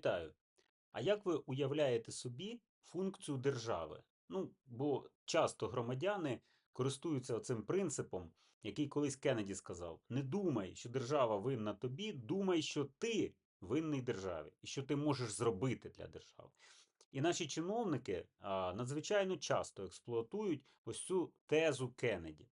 Вітаю. А як ви уявляєте собі функцію держави? Ну, бо часто громадяни користуються цим принципом, який колись Кеннеді сказав: не думай, що держава винна тобі, думай, що ти винний державі, і що ти можеш зробити для держави. І наші чиновники надзвичайно часто експлуатують ось цю тезу Кеннеді.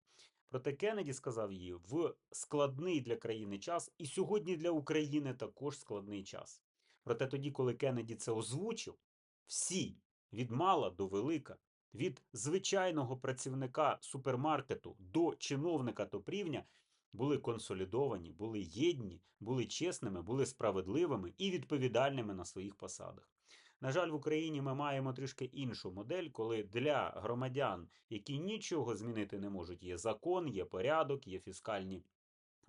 Проте Кеннеді сказав її в складний для країни час, і сьогодні для України також складний час. Проте тоді, коли Кеннеді це озвучив, всі від мала до велика, від звичайного працівника супермаркету до чиновника топ-рівня були консолідовані, були єдні, були чесними, були справедливими і відповідальними на своїх посадах. На жаль, в Україні ми маємо трішки іншу модель, коли для громадян, які нічого змінити не можуть, є закон, є порядок, є фіскальні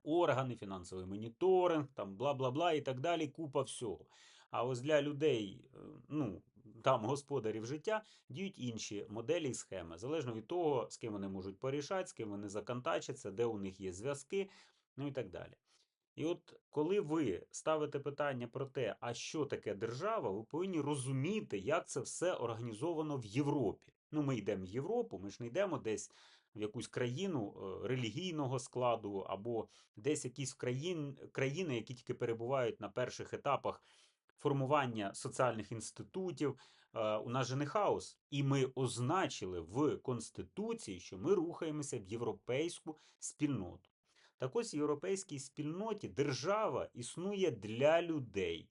органи, фінансовий моніторинг, там бла бла бла і так далі, купа всього. А ось для людей, е, ну там господарів життя, діють інші моделі і схеми, залежно від того, з ким вони можуть порішати, з ким вони законтачаться, де у них є зв'язки, ну і так далі. І от коли ви ставите питання про те, а що таке держава, ви повинні розуміти, як це все організовано в Європі. Ну, ми йдемо в Європу, ми ж не йдемо десь в якусь країну е, релігійного складу, або десь якісь країн, країни, які тільки перебувають на перших етапах формування соціальних інститутів. Е, У нас же не хаос, і ми означили в Конституції, що ми рухаємося в європейську спільноту. Так ось в європейській спільноті держава існує для людей.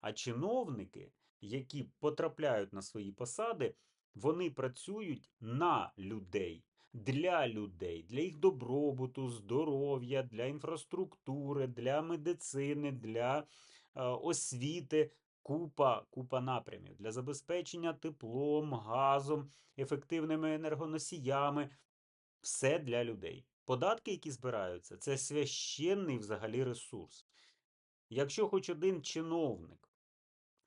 А чиновники, які потрапляють на свої посади, вони працюють на людей, для людей, для їх добробуту, здоров'я, для інфраструктури, для медицини, для е, освіти. Купа, купа напрямів для забезпечення теплом, газом, ефективними енергоносіями. Все для людей. Податки, які збираються, це священний взагалі ресурс. Якщо хоч один чиновник,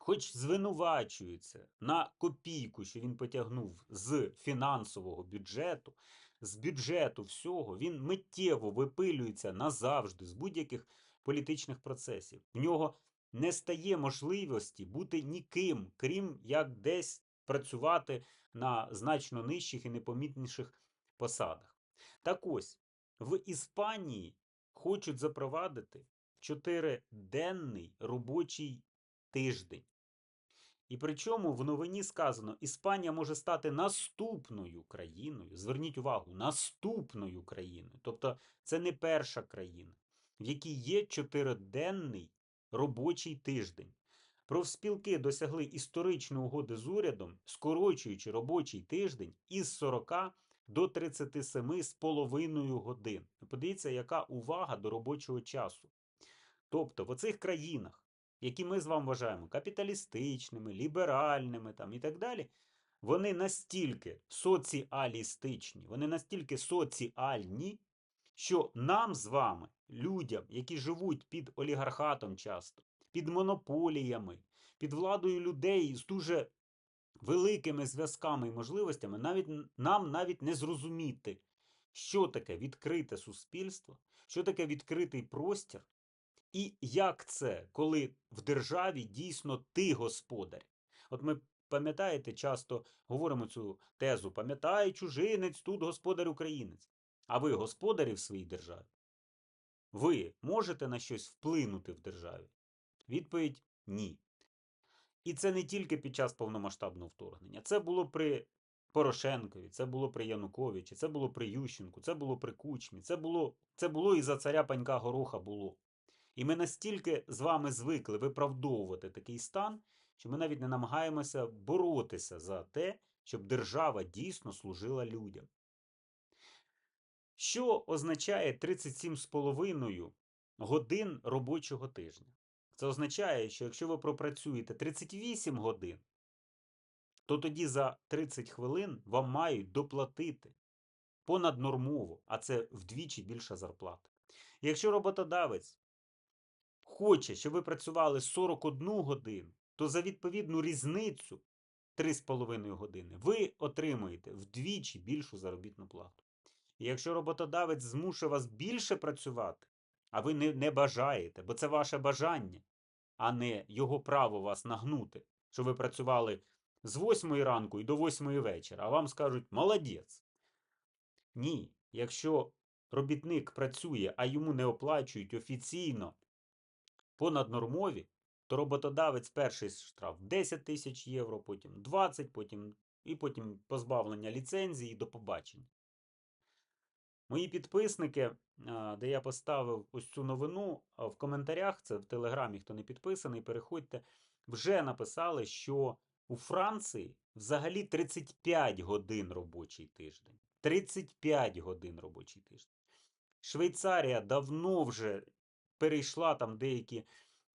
хоч звинувачується на копійку, що він потягнув з фінансового бюджету, з бюджету всього, він миттєво випилюється назавжди з будь-яких політичних процесів. В нього не стає можливості бути ніким, крім як десь працювати на значно нижчих і непомітніших посадах. Так ось, в Іспанії хочуть запровадити чотириденний робочий тиждень. І причому в новині сказано, Іспанія може стати наступною країною. Зверніть увагу, наступною країною. Тобто це не перша країна, в якій є чотириденний робочий тиждень. Профспілки досягли історичної угоди з урядом, скорочуючи робочий тиждень із 40 до 37,5 годин. Подивіться, яка увага до робочого часу. Тобто, в оцих країнах, які ми з вами вважаємо капіталістичними, ліберальними там, і так далі, вони настільки соціалістичні, вони настільки соціальні, що нам з вами, людям, які живуть під олігархатом часто, під монополіями, під владою людей з дуже великими зв'язками і можливостями, навіть нам навіть не зрозуміти, що таке відкрите суспільство, що таке відкритий простір, і як це, коли в державі дійсно ти господар. От ми пам'ятаєте, часто говоримо цю тезу: пам'ятай, чужинець, тут господар українець. А ви господарі в своїй державі? Ви можете на щось вплинути в державі? Відповідь ні. І це не тільки під час повномасштабного вторгнення. Це було при Порошенкові, це було при Януковичі, це було при Ющенку, це було при Кучмі, це було, це було і за царя панька Гороха було. І ми настільки з вами звикли виправдовувати такий стан, що ми навіть не намагаємося боротися за те, щоб держава дійсно служила людям. Що означає 37,5 годин робочого тижня? Це означає, що якщо ви пропрацюєте 38 годин, то тоді за 30 хвилин вам мають доплатити понаднормово, а це вдвічі більша зарплата. Якщо роботодавець хоче, щоб ви працювали 41 годину, то за відповідну різницю 3,5 години ви отримуєте вдвічі більшу заробітну плату. І якщо роботодавець змушує вас більше працювати, а ви не, не бажаєте, бо це ваше бажання, а не його право вас нагнути, що ви працювали з 8 ранку і до 8 вечора, а вам скажуть молодець. Ні, якщо робітник працює, а йому не оплачують офіційно понаднормові, то роботодавець перший штраф 10 тисяч євро, потім 20, потім і потім позбавлення ліцензії і до побачення. Мої підписники, де я поставив ось цю новину в коментарях, це в Телеграмі, хто не підписаний, переходьте, вже написали, що у Франції взагалі 35 годин робочий тиждень. 35 годин робочий тиждень. Швейцарія давно вже перейшла там деякі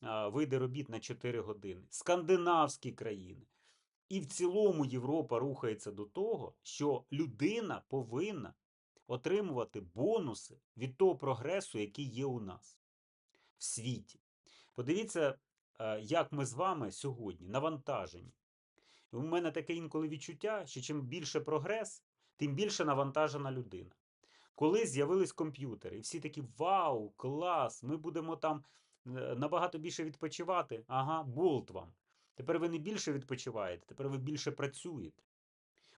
види робіт на 4 години. Скандинавські країни. І в цілому Європа рухається до того, що людина повинна отримувати бонуси від того прогресу, який є у нас в світі. Подивіться, як ми з вами сьогодні навантажені. У мене таке інколи відчуття, що чим більше прогрес, тим більше навантажена людина. Коли з'явились комп'ютери, і всі такі вау, клас, ми будемо там е, набагато більше відпочивати. Ага, болт вам. Тепер ви не більше відпочиваєте, тепер ви більше працюєте.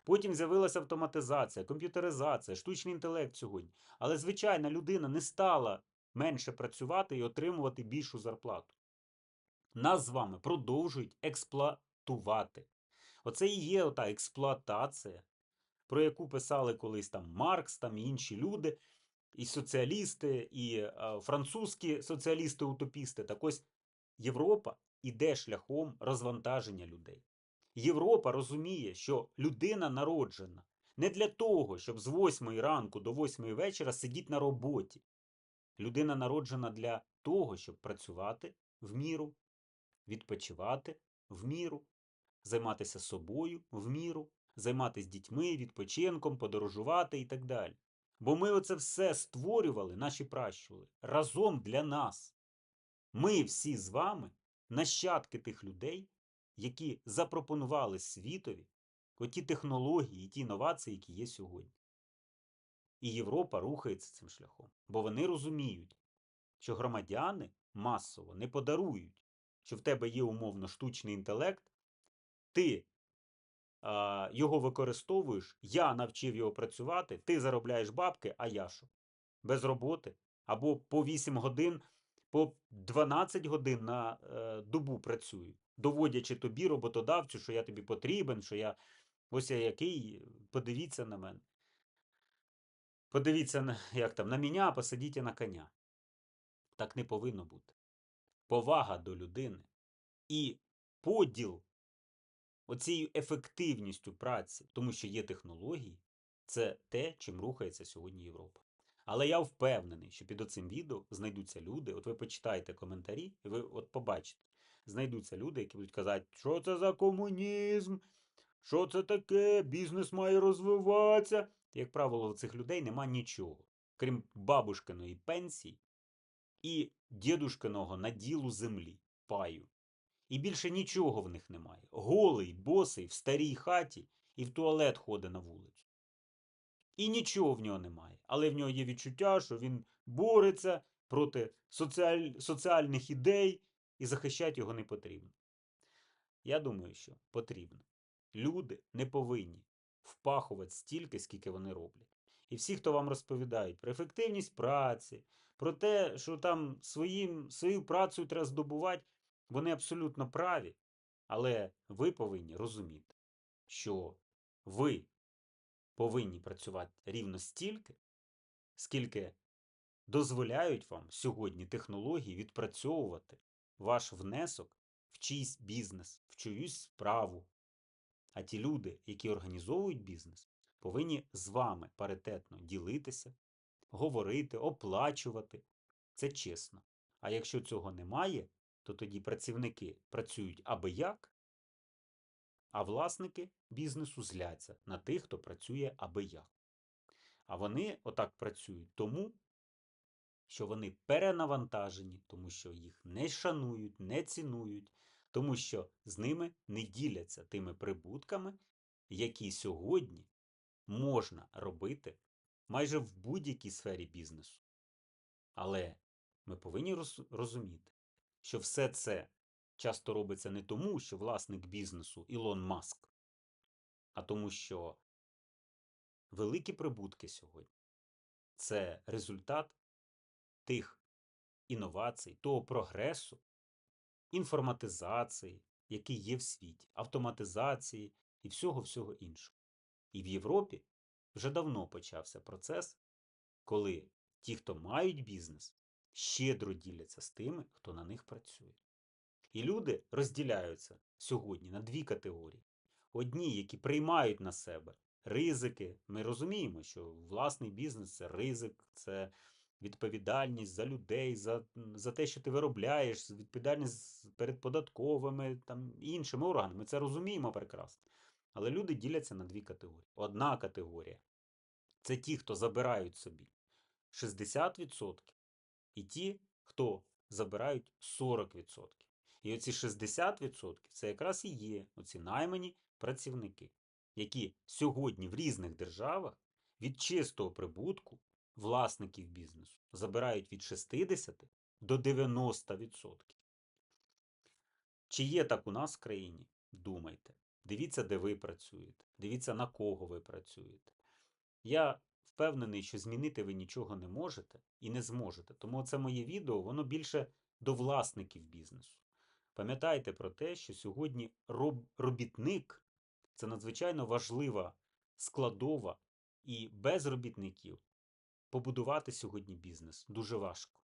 Потім з'явилася автоматизація, комп'ютеризація, штучний інтелект сьогодні. Але звичайна людина не стала менше працювати і отримувати більшу зарплату. Нас з вами продовжують експлуатувати. Оце і є ота експлуатація, про яку писали колись там Маркс там інші люди, і соціалісти, і е, французькі соціалісти-утопісти. Так ось Європа іде шляхом розвантаження людей. Європа розуміє, що людина народжена не для того, щоб з 8 ранку до 8 вечора сидіти на роботі. Людина народжена для того, щоб працювати в міру, відпочивати в міру, займатися собою в міру, займатися дітьми, відпочинком, подорожувати і так далі. Бо ми оце все створювали, наші пращули, разом для нас. Ми всі з вами нащадки тих людей, які запропонували світові оті технології, ті інновації, які є сьогодні. І Європа рухається цим шляхом, бо вони розуміють, що громадяни масово не подарують, що в тебе є умовно штучний інтелект, ти його використовуєш, я навчив його працювати, ти заробляєш бабки, а я що? Без роботи. Або по 8 годин, по 12 годин на е, добу працюю, доводячи тобі, роботодавцю, що я тобі потрібен, що я ось я який, подивіться на мене. Подивіться, на, як там, на мене, посадіть на коня. Так не повинно бути. Повага до людини і поділ оцією ефективністю праці, тому що є технології, це те, чим рухається сьогодні Європа. Але я впевнений, що під оцим відео знайдуться люди. От ви почитаєте коментарі, і ви от побачите, знайдуться люди, які будуть казати, що це за комунізм, що це таке, бізнес має розвиватися. Як правило, у цих людей нема нічого, крім бабушкиної пенсії і дідушкиного наділу землі, паю. І більше нічого в них немає. Голий, босий, в старій хаті і в туалет ходить на вулицю. І нічого в нього немає. Але в нього є відчуття, що він бореться проти соціаль... соціальних ідей і захищати його не потрібно. Я думаю, що потрібно. Люди не повинні впахувати стільки, скільки вони роблять. І всі, хто вам розповідають про ефективність праці, про те, що там своїм, свою працю треба здобувати, вони абсолютно праві. Але ви повинні розуміти, що ви повинні працювати рівно стільки, скільки дозволяють вам сьогодні технології відпрацьовувати ваш внесок в чийсь бізнес, в чиюсь справу. А ті люди, які організовують бізнес, повинні з вами паритетно ділитися, говорити, оплачувати. Це чесно. А якщо цього немає, то тоді працівники працюють аби як, а власники бізнесу зляться на тих, хто працює аби як. А вони отак працюють тому, що вони перенавантажені, тому що їх не шанують, не цінують, тому що з ними не діляться тими прибутками, які сьогодні можна робити майже в будь-якій сфері бізнесу. Але ми повинні розуміти, що все це часто робиться не тому, що власник бізнесу Ілон Маск, а тому, що великі прибутки сьогодні це результат тих інновацій, того прогресу, інформатизації, який є в світі, автоматизації і всього-всього іншого. І в Європі вже давно почався процес, коли ті, хто мають бізнес, щедро діляться з тими, хто на них працює. І люди розділяються сьогодні на дві категорії: одні, які приймають на себе ризики. Ми розуміємо, що власний бізнес це ризик, це відповідальність за людей, за, за те, що ти виробляєш, відповідальність перед податковими там іншими органами. Ми це розуміємо прекрасно. Але люди діляться на дві категорії. Одна категорія це ті, хто забирають собі 60%, і ті, хто забирають 40%. І оці 60% це якраз і є оці наймані працівники, які сьогодні в різних державах від чистого прибутку власників бізнесу забирають від 60 до 90%. Чи є так у нас в країні? Думайте. Дивіться, де ви працюєте. Дивіться, на кого ви працюєте. Я впевнений, що змінити ви нічого не можете і не зможете. Тому це моє відео, воно більше до власників бізнесу. Пам'ятайте про те, що сьогодні роб- робітник це надзвичайно важлива складова, і без робітників побудувати сьогодні бізнес дуже важко.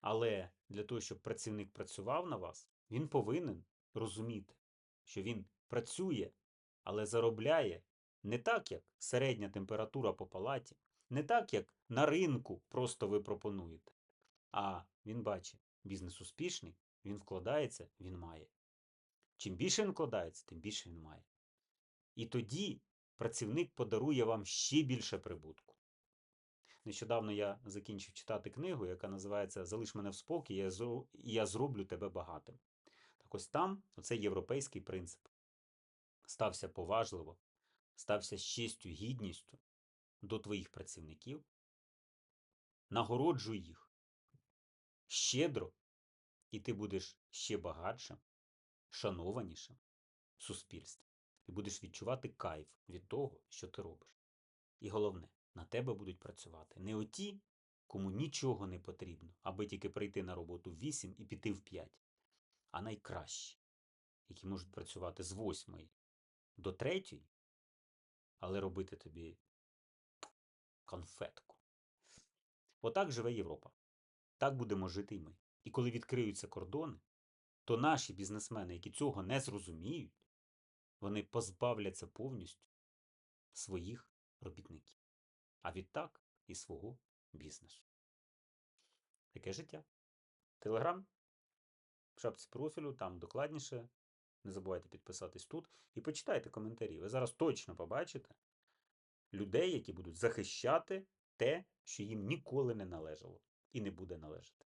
Але для того, щоб працівник працював на вас, він повинен розуміти, що він працює, але заробляє не так, як середня температура по палаті, не так, як на ринку просто ви пропонуєте. А він бачить, бізнес успішний, він вкладається, він має. Чим більше він вкладається, тим більше він має. І тоді працівник подарує вам ще більше прибутку. Нещодавно я закінчив читати книгу, яка називається Залиш мене в спокій, і я зроблю тебе багатим. Так ось там оцей європейський принцип. Стався поважливо, стався з честю, гідністю до твоїх працівників, нагороджуй їх щедро, і ти будеш ще багатшим, шанованішим в суспільстві. І будеш відчувати кайф від того, що ти робиш. І головне, на тебе будуть працювати не оті, кому нічого не потрібно, аби тільки прийти на роботу в 8 і піти в 5, а найкращі, які можуть працювати з 8 до 3, але робити тобі конфетку. Отак живе Європа. Так будемо жити і ми. І коли відкриються кордони, то наші бізнесмени, які цього не зрозуміють, вони позбавляться повністю своїх робітників, а відтак і свого бізнесу. Таке життя. Телеграм, в шапці профілю, там докладніше. Не забувайте підписатись тут і почитайте коментарі. Ви зараз точно побачите людей, які будуть захищати те, що їм ніколи не належало і не буде належати.